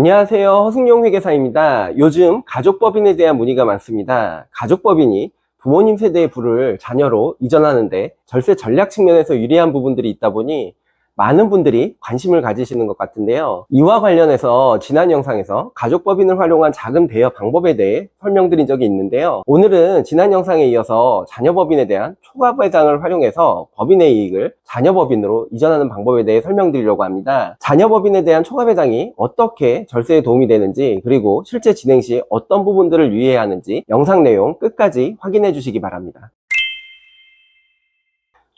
안녕하세요. 허승용 회계사입니다. 요즘 가족법인에 대한 문의가 많습니다. 가족법인이 부모님 세대의 부를 자녀로 이전하는데 절세 전략 측면에서 유리한 부분들이 있다 보니 많은 분들이 관심을 가지시는 것 같은데요. 이와 관련해서 지난 영상에서 가족법인을 활용한 자금 대여 방법에 대해 설명드린 적이 있는데요. 오늘은 지난 영상에 이어서 자녀법인에 대한 초과배당을 활용해서 법인의 이익을 자녀법인으로 이전하는 방법에 대해 설명드리려고 합니다. 자녀법인에 대한 초과배당이 어떻게 절세에 도움이 되는지 그리고 실제 진행 시 어떤 부분들을 유의해야 하는지 영상 내용 끝까지 확인해 주시기 바랍니다.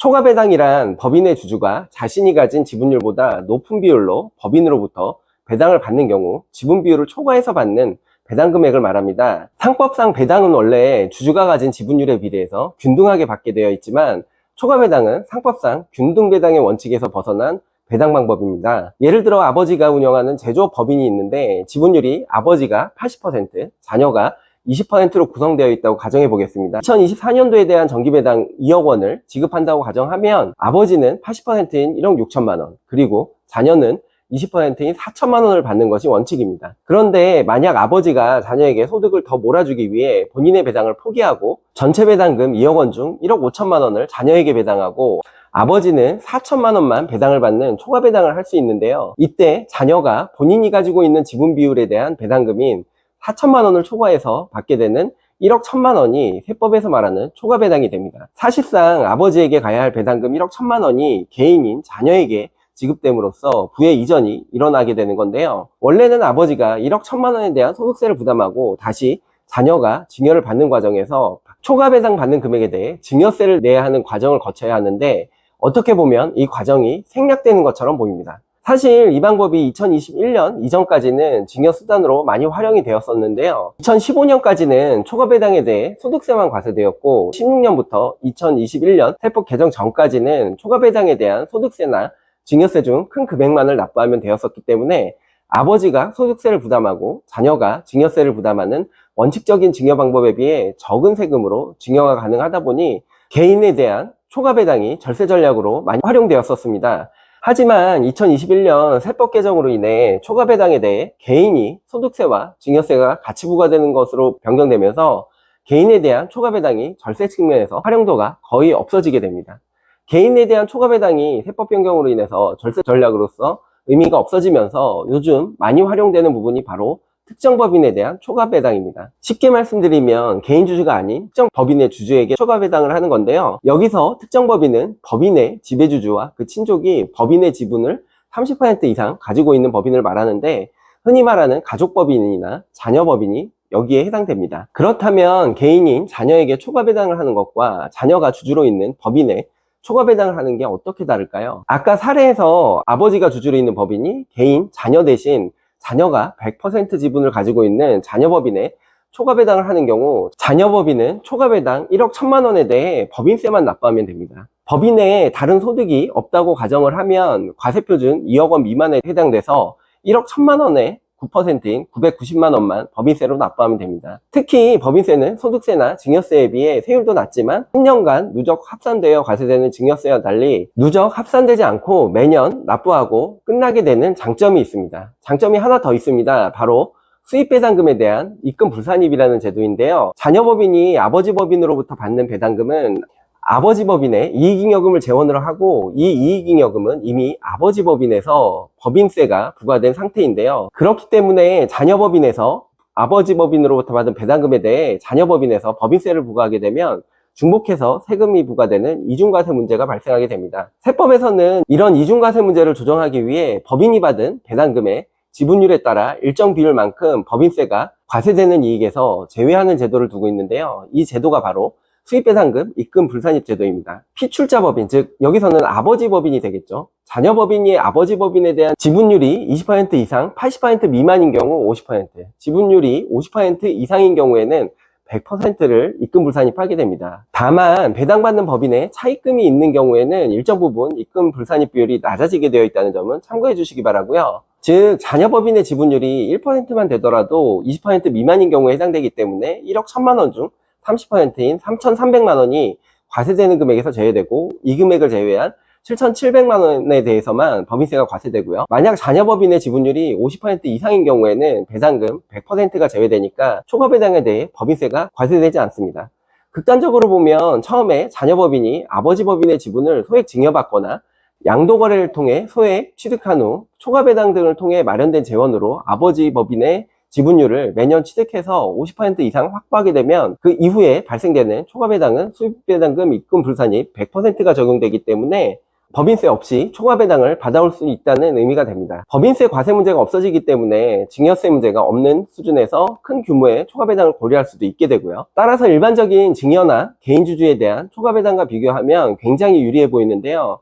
초과 배당이란 법인의 주주가 자신이 가진 지분율보다 높은 비율로 법인으로부터 배당을 받는 경우 지분 비율을 초과해서 받는 배당 금액을 말합니다. 상법상 배당은 원래 주주가 가진 지분율에 비례해서 균등하게 받게 되어 있지만 초과 배당은 상법상 균등 배당의 원칙에서 벗어난 배당 방법입니다. 예를 들어 아버지가 운영하는 제조업 법인이 있는데 지분율이 아버지가 80%, 자녀가 20%로 구성되어 있다고 가정해 보겠습니다. 2024년도에 대한 정기배당 2억 원을 지급한다고 가정하면 아버지는 80%인 1억 6천만 원, 그리고 자녀는 20%인 4천만 원을 받는 것이 원칙입니다. 그런데 만약 아버지가 자녀에게 소득을 더 몰아주기 위해 본인의 배당을 포기하고 전체 배당금 2억 원 중 1억 5천만 원을 자녀에게 배당하고 아버지는 4천만 원만 배당을 받는 초과 배당을 할 수 있는데요. 이때 자녀가 본인이 가지고 있는 지분 비율에 대한 배당금인 4천만 원을 초과해서 받게 되는 1억 1천만 원이 세법에서 말하는 초과 배당이 됩니다. 사실상 아버지에게 가야 할 배당금 1억 1천만 원이 개인인 자녀에게 지급됨으로써 부의 이전이 일어나게 되는 건데요. 원래는 아버지가 1억 1천만 원에 대한 소득세를 부담하고 다시 자녀가 증여를 받는 과정에서 초과 배당 받는 금액에 대해 증여세를 내야 하는 과정을 거쳐야 하는데 어떻게 보면 이 과정이 생략되는 것처럼 보입니다. 사실 이 방법이 2021년 이전까지는 증여 수단으로 많이 활용이 되었었는데요. 2015년까지는 초과배당에 대해 소득세만 과세되었고 16년부터 2021년 세법 개정 전까지는 초과배당에 대한 소득세나 증여세 중 큰 금액만을 납부하면 되었었기 때문에 아버지가 소득세를 부담하고 자녀가 증여세를 부담하는 원칙적인 증여 방법에 비해 적은 세금으로 증여가 가능하다 보니 개인에 대한 초과배당이 절세 전략으로 많이 활용되었었습니다. 하지만 2021년 세법 개정으로 인해 초과 배당에 대해 개인이 소득세와 증여세가 같이 부과되는 것으로 변경되면서 개인에 대한 초과 배당이 절세 측면에서 활용도가 거의 없어지게 됩니다. 개인에 대한 초과 배당이 세법 변경으로 인해서 절세 전략으로서 의미가 없어지면서 요즘 많이 활용되는 부분이 바로 특정 법인에 대한 초과 배당입니다. 쉽게 말씀드리면 개인 주주가 아닌 특정 법인의 주주에게 초과 배당을 하는 건데요. 여기서 특정 법인은 법인의 지배주주와 그 친족이 법인의 지분을 30% 이상 가지고 있는 법인을 말하는데 흔히 말하는 가족 법인이나 자녀 법인이 여기에 해당됩니다. 그렇다면 개인인 자녀에게 초과 배당을 하는 것과 자녀가 주주로 있는 법인의 초과 배당을 하는 게 어떻게 다를까요? 아까 사례에서 아버지가 주주로 있는 법인이 개인 자녀 대신 자녀가 100% 지분을 가지고 있는 자녀법인에 초과배당을 하는 경우 자녀법인은 초과배당 1억 1천만 원에 대해 법인세만 납부하면 됩니다. 법인에 다른 소득이 없다고 가정을 하면 과세표준 2억 원 미만에 해당돼서 1억 1천만 원에 9%인 990만 원만 법인세로 납부하면 됩니다. 특히 법인세는 소득세나 증여세에 비해 세율도 낮지만 10년간 누적 합산되어 과세되는 증여세와 달리 누적 합산되지 않고 매년 납부하고 끝나게 되는 장점이 있습니다. 장점이 하나 더 있습니다. 바로 수입배당금에 대한 입금 불산입이라는 제도인데요. 자녀 법인이 아버지 법인으로부터 받는 배당금은 아버지 법인에 이익잉여금을 재원을 하고 이 이익잉여금은 이미 아버지 법인에서 법인세가 부과된 상태인데요. 그렇기 때문에 자녀 법인에서 아버지 법인으로부터 받은 배당금에 대해 자녀 법인에서 법인세를 부과하게 되면 중복해서 세금이 부과되는 이중과세 문제가 발생하게 됩니다. 세법에서는 이런 이중과세 문제를 조정하기 위해 법인이 받은 배당금의 지분율에 따라 일정 비율만큼 법인세가 과세되는 이익에서 제외하는 제도를 두고 있는데요. 이 제도가 바로 수입배당금 입금 불산입 제도입니다. 피출자 법인, 즉 여기서는 아버지 법인이 되겠죠. 자녀 법인이 아버지 법인에 대한 지분율이 20% 이상, 80% 미만인 경우 50%, 지분율이 50% 이상인 경우에는 100%를 입금 불산입하게 됩니다. 다만 배당받는 법인에 차입금이 있는 경우에는 일정 부분 입금 불산입 비율이 낮아지게 되어 있다는 점은 참고해 주시기 바라고요. 즉 자녀 법인의 지분율이 1%만 되더라도 20% 미만인 경우에 해당되기 때문에 1억 1천만 원 중 30%인 3,300만 원이 과세되는 금액에서 제외되고 이 금액을 제외한 7,700만 원에 대해서만 법인세가 과세되고요. 만약 자녀 법인의 지분율이 50% 이상인 경우에는 배당금 100%가 제외되니까 초과 배당에 대해 법인세가 과세되지 않습니다. 극단적으로 보면 처음에 자녀 법인이 아버지 법인의 지분을 소액 증여받거나 양도거래를 통해 소액 취득한 후 초과 배당 등을 통해 마련된 재원으로 아버지 법인의 지분율을 매년 취득해서 50% 이상 확보하게 되면 그 이후에 발생되는 초과 배당은 수입배당금 입금 불산입 100%가 적용되기 때문에 법인세 없이 초과 배당을 받아올 수 있다는 의미가 됩니다. 법인세 과세 문제가 없어지기 때문에 증여세 문제가 없는 수준에서 큰 규모의 초과 배당을 고려할 수도 있게 되고요. 따라서 일반적인 증여나 개인주주에 대한 초과 배당과 비교하면 굉장히 유리해 보이는데요.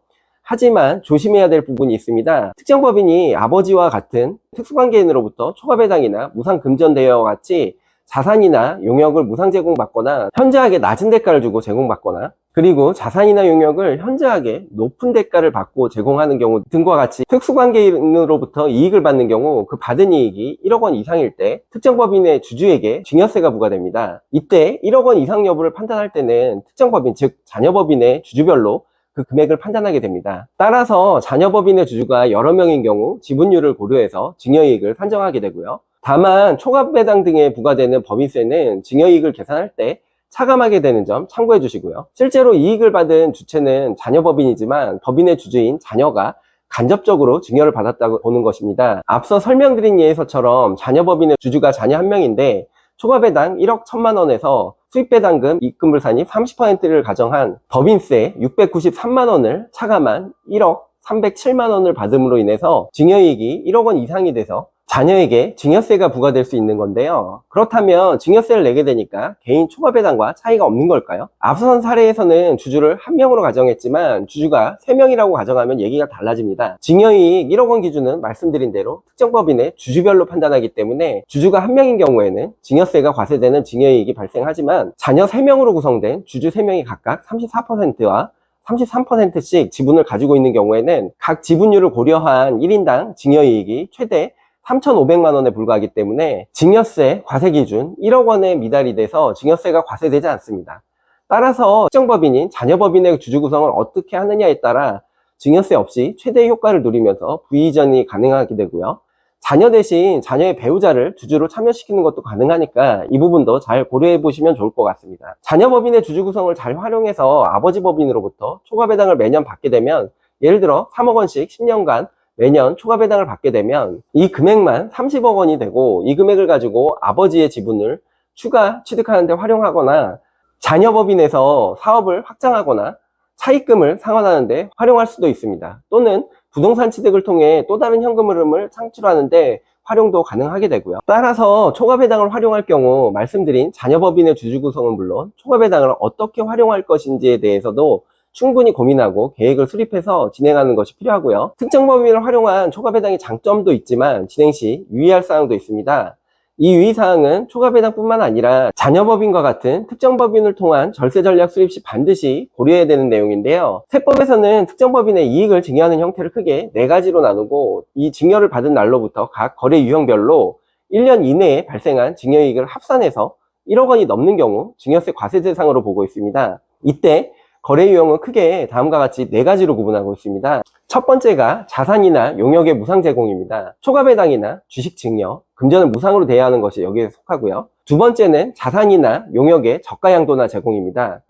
하지만 조심해야 될 부분이 있습니다. 특정 법인이 아버지와 같은 특수관계인으로부터 초과 배당이나 무상 금전 대여와 같이 자산이나 용역을 무상 제공받거나 현저하게 낮은 대가를 주고 제공받거나 그리고 자산이나 용역을 현저하게 높은 대가를 받고 제공하는 경우 등과 같이 특수관계인으로부터 이익을 받는 경우 그 받은 이익이 1억 원 이상일 때 특정 법인의 주주에게 증여세가 부과됩니다. 이때 1억 원 이상 여부를 판단할 때는 특정 법인 즉 자녀법인의 주주별로 그 금액을 판단하게 됩니다. 따라서 자녀법인의 주주가 여러 명인 경우 지분율을 고려해서 증여이익을 산정하게 되고요. 다만 초과배당 등에 부과되는 법인세는 증여이익을 계산할 때 차감하게 되는 점 참고해 주시고요. 실제로 이익을 받은 주체는 자녀법인이지만 법인의 주주인 자녀가 간접적으로 증여를 받았다고 보는 것입니다. 앞서 설명드린 예에서처럼 자녀법인의 주주가 자녀 한 명인데 초과배당 1억 1천만 원에서 수입배당금 입금불산입 30%를 가정한 법인세 693만 원을 차감한 1억 307만 원을 받음으로 인해서 증여이익이 1억 원 이상이 돼서 자녀에게 증여세가 부과될 수 있는 건데요. 그렇다면 증여세를 내게 되니까 개인 초과배당과 차이가 없는 걸까요? 앞선 사례에서는 주주를 한 명으로 가정했지만 주주가 세 명이라고 가정하면 얘기가 달라집니다. 증여이익 1억 원 기준은 말씀드린 대로 특정 법인의 주주별로 판단하기 때문에 주주가 한 명인 경우에는 증여세가 과세되는 증여이익이 발생하지만 자녀 3명으로 구성된 주주 3명이 각각 34%와 33%씩 지분을 가지고 있는 경우에는 각 지분율을 고려한 1인당 증여이익이 최대 3,500만 원에 불과하기 때문에 증여세 과세 기준 1억 원에 미달이 돼서 증여세가 과세되지 않습니다. 따라서 특정법인인 자녀법인의 주주 구성을 어떻게 하느냐에 따라 증여세 없이 최대 효과를 누리면서 부이전이 가능하게 되고요. 자녀 대신 자녀의 배우자를 주주로 참여시키는 것도 가능하니까 이 부분도 잘 고려해 보시면 좋을 것 같습니다. 자녀 법인의 주주 구성을 잘 활용해서 아버지 법인으로부터 초과 배당을 매년 받게 되면 예를 들어 3억 원씩 10년간 매년 초과 배당을 받게 되면 이 금액만 30억 원이 되고 이 금액을 가지고 아버지의 지분을 추가 취득하는 데 활용하거나 자녀 법인에서 사업을 확장하거나 차입금을 상환하는데 활용할 수도 있습니다. 또는 부동산 취득을 통해 또 다른 현금 흐름을 창출하는데 활용도 가능하게 되고요. 따라서 초과배당을 활용할 경우 말씀드린 자녀법인의 주주 구성은 물론 초과배당을 어떻게 활용할 것인지에 대해서도 충분히 고민하고 계획을 수립해서 진행하는 것이 필요하고요. 특정 법인을 활용한 초과 배당의 장점도 있지만 진행 시 유의할 사항도 있습니다. 이 유의사항은 초과배당뿐만 아니라 자녀법인과 같은 특정법인을 통한 절세전략 수립 시 반드시 고려해야 되는 내용인데요. 세법에서는 특정법인의 이익을 증여하는 형태를 크게 네 가지로 나누고 이 증여를 받은 날로부터 각 거래 유형별로 1년 이내에 발생한 증여이익을 합산해서 1억 원이 넘는 경우 증여세 과세 대상으로 보고 있습니다. 이때 거래 유형은 크게 다음과 같이 네 가지로 구분하고 있습니다. 첫 번째가 자산이나 용역의 무상 제공입니다. 초과 배당이나 주식 증여, 금전을 무상으로 대여하는 것이 여기에 속하고요. 두 번째는 자산이나 용역의 저가 양도나 제공입니다.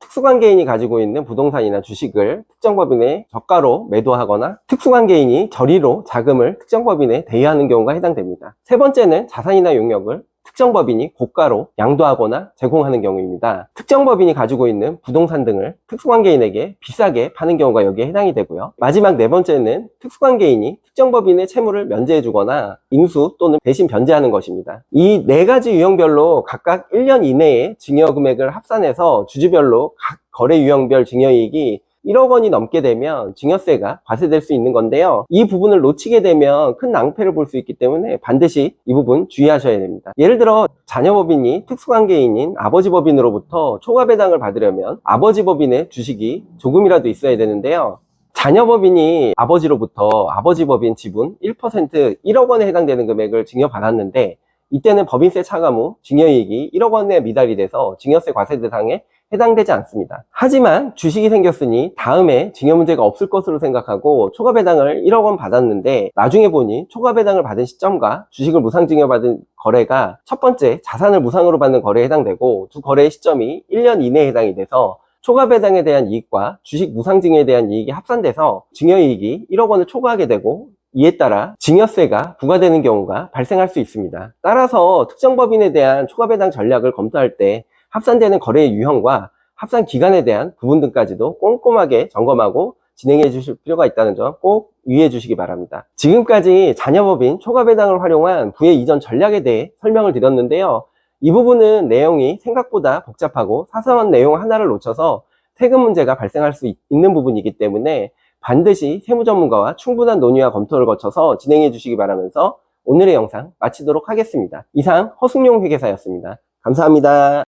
특수관계인이 가지고 있는 부동산이나 주식을 특정 법인에 저가로 매도하거나 특수관계인이 저리로 자금을 특정 법인에 대여하는 경우가 해당됩니다. 세 번째는 자산이나 용역을 특정 법인이 고가로 양도하거나 제공하는 경우입니다. 특정 법인이 가지고 있는 부동산 등을 특수관계인에게 비싸게 파는 경우가 여기에 해당이 되고요. 마지막 네 번째는 특수관계인이 특정 법인의 채무를 면제해주거나 인수 또는 대신 변제하는 것입니다. 이 네 가지 유형별로 각각 1년 이내에 증여 금액을 합산해서 주주별로 각 거래 유형별 증여이익이 1억 원이 넘게 되면 증여세가 과세될 수 있는 건데요. 이 부분을 놓치게 되면 큰 낭패를 볼 수 있기 때문에 반드시 이 부분 주의하셔야 됩니다. 예를 들어 자녀 법인이 특수관계인인 아버지 법인으로부터 초과 배당을 받으려면 아버지 법인의 주식이 조금이라도 있어야 되는데요. 자녀 법인이 아버지로부터 아버지 법인 지분 1% 1억 원에 해당되는 금액을 증여받았는데 이때는 법인세 차감 후 증여이익이 1억 원에 미달이 돼서 증여세 과세 대상에 해당되지 않습니다. 하지만 주식이 생겼으니 다음에 증여 문제가 없을 것으로 생각하고 초과 배당을 1억 원 받았는데 나중에 보니 초과 배당을 받은 시점과 주식을 무상 증여받은 거래가 첫 번째 자산을 무상으로 받는 거래에 해당되고 두 거래의 시점이 1년 이내에 해당이 돼서 초과 배당에 대한 이익과 주식 무상 증여에 대한 이익이 합산돼서 증여 이익이 1억 원을 초과하게 되고 이에 따라 증여세가 부과되는 경우가 발생할 수 있습니다. 따라서 특정 법인에 대한 초과 배당 전략을 검토할 때 합산되는 거래의 유형과 합산 기간에 대한 부분 등까지도 꼼꼼하게 점검하고 진행해 주실 필요가 있다는 점 꼭 유의해 주시기 바랍니다. 지금까지 자녀법인 초과배당을 활용한 부의 이전 전략에 대해 설명을 드렸는데요. 이 부분은 내용이 생각보다 복잡하고 사소한 내용 하나를 놓쳐서 세금 문제가 발생할 수 있- 있는 부분이기 때문에 반드시 세무 전문가와 충분한 논의와 검토를 거쳐서 진행해 주시기 바라면서 오늘의 영상 마치도록 하겠습니다. 이상 허승용 회계사였습니다. 감사합니다.